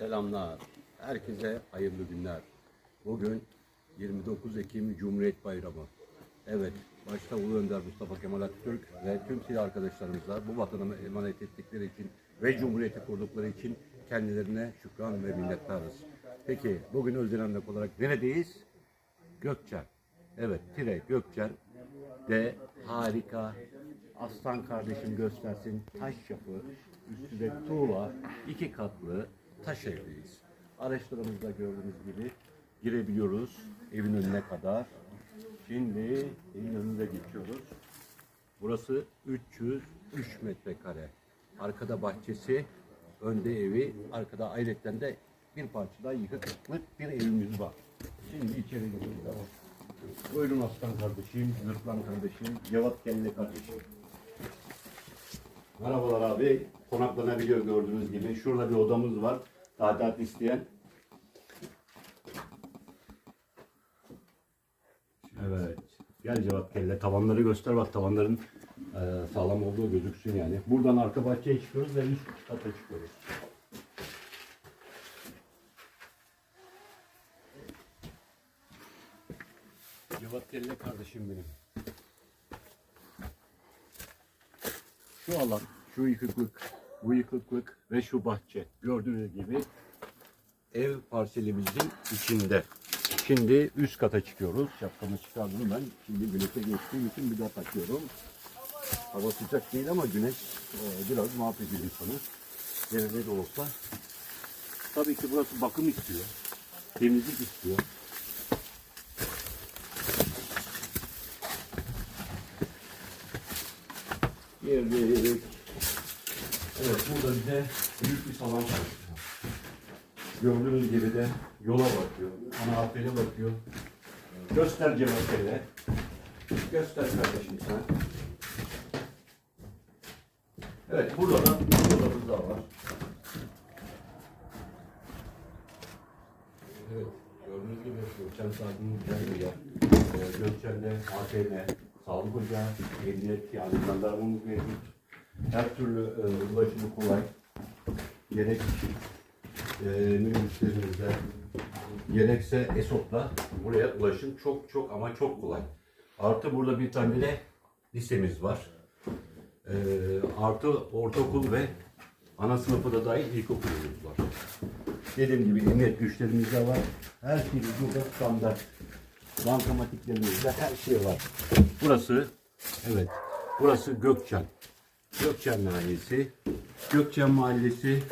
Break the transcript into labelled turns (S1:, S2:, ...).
S1: Selamlar. Herkese hayırlı günler. Bugün 29 Ekim Cumhuriyet Bayramı. Evet, başta Ulu Önder Mustafa Kemal Atatürk ve tüm silah arkadaşlarımıza bu vatanı emanet ettikleri için ve Cumhuriyeti kurdukları için kendilerine şükran ve minnettarız. Peki, bugün Özdenenlik olarak neredeyiz? Gökçen. Evet, Tire Gökçen de harika. Aslan kardeşim göstersin. Taş yapı, üstünde tuğla, iki katlı taş evdeyiz. Araçlarımızda gördüğünüz gibi girebiliyoruz evin önüne kadar. Şimdi evin önünde geçiyoruz. Burası 303 metrekare. Arkada bahçesi, önde evi, arkada ayrıca de bir parçada yıkıklık bir evimiz var. Şimdi içeri gidiyoruz. Buyurun aslan kardeşim, Zırtlan kardeşim, Cevat Kelle kardeşim. Merhabalar abi. Konaklanabiliyor gördüğünüz gibi. Şurada bir odamız var. Tadilat isteyen. Evet. Gel Cevat Kelle. Tavanları göster bak tavanların e, sağlam olduğu gözüksün yani. Buradan arka bahçeye çıkıyoruz ve üst kata çıkıyoruz. Cevat Kelle kardeşim benim. Şu alan, şu yıkıklık, bu yıkıklık ve şu bahçe gördüğünüz gibi ev parselimizin içinde. Şimdi üst kata çıkıyoruz. Şapkamı çıkardım ben. Şimdi güneşe geçtiğim için bir daha takıyorum. Hava sıcak değil ama güneş e, biraz mahvediyor insanı. Nerede de olsa. Tabii ki burası bakım istiyor. Temizlik istiyor. Girdik. Evet burada bize büyük bir salon var. Gördüğünüz gibi de yola bakıyor. Ana harfine bakıyor. Göster Cemal Göster kardeşim sen. Evet burada da bir odamız daha var. Evet gördüğünüz gibi Gökçen Sadık'ın güzel bir yer. Ee, Gökçen'de ATM, sağlık ocağı, emniyet yani jandarmamız mevcut. Her türlü e, ulaşımı kolay. Gerek e, minibüslerimizde gerekse ESOP'la buraya ulaşım çok çok ama çok kolay. Artı burada bir tane de lisemiz var. E, artı ortaokul ve ana sınıfı da dahil ilkokulumuz var. Dediğim gibi emniyet güçlerimiz de var. Her şey burada standart. Bankamatiklerimizde her şey var. Burası, evet, burası Gökçen. Gökçen Mahallesi. Gökçen Mahallesi